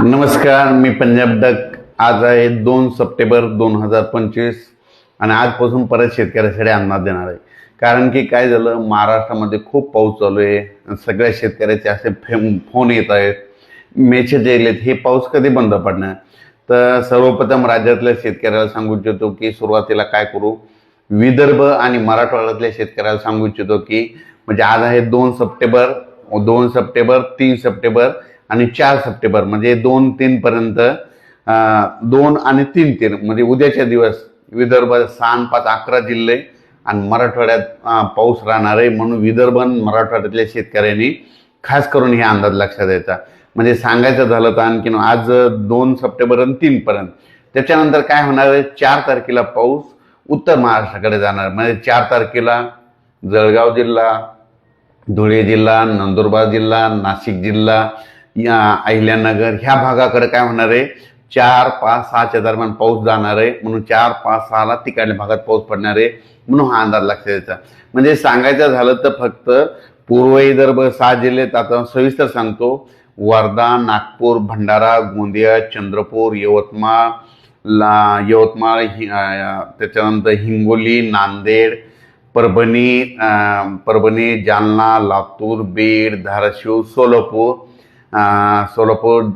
नमस्कार मी पंजाब डक आज आहे दोन सप्टेंबर दोन हजार पंचवीस आणि आजपासून परत शेतकऱ्यासाठी अन्नात देणार आहे. कारण की काय झालं महाराष्ट्रामध्ये खूप पाऊस चालू आहे आणि सगळ्या शेतकऱ्याचे असे फे फोन येत आहेत मेसेज येलेत हे पाऊस कधी बंद पडणार? तर सर्वप्रथम राज्यातल्या शेतकऱ्याला सांगू इच्छितो की सुरुवातीला काय करू? विदर्भ आणि मराठवाड्यातल्या शेतकऱ्याला सांगू इच्छितो की म्हणजे आज आहे दोन सप्टेंबर दोन सप्टेंबर तीन सप्टेंबर आणि चार सप्टेंबर म्हणजे दोन तीन पर्यंत दोन आणि तीन तीन म्हणजे उद्याच्या दिवस विदर्भ सहा पाच अकरा जिल्हे आणि मराठवाड्यात पाऊस राहणार आहे म्हणून विदर्भ आणि मराठवाड्यातल्या शेतकऱ्यांनी खास करून हे अंदाज लक्षात द्यायचा म्हणजे सांगायचं झालं तर आणखीन आज दोन सप्टेंबर आणि तीन पर्यंत. त्याच्यानंतर काय होणार आहे? चार तारखेला पाऊस उत्तर महाराष्ट्राकडे जाणार. म्हणजे चार तारखेला जळगाव जिल्हा धुळे जिल्हा नंदुरबार जिल्हा नाशिक जिल्हा या अहिल्यानगर ह्या भागाकडे काय होणार आहे? चार पाच सहाच्या दरम्यान पाऊस जाणार आहे. म्हणून चार पाच सहाला तिकडल्या भागात पाऊस पडणार आहे. म्हणून हा अंदाज लक्षात यायचा म्हणजे सांगायचं झालं तर फक्त पूर्व विदर्भ सहा जिल्ह्यात आता सविस्तर सांगतो. वर्धा नागपूर भंडारा गोंदिया चंद्रपूर यवतमाळ ला यवतमाळ हि त्याच्यानंतर हिंगोली नांदेड परभणी परभणी जालना लातूर बीड धाराशिव सोलापूर अं, सोलापूर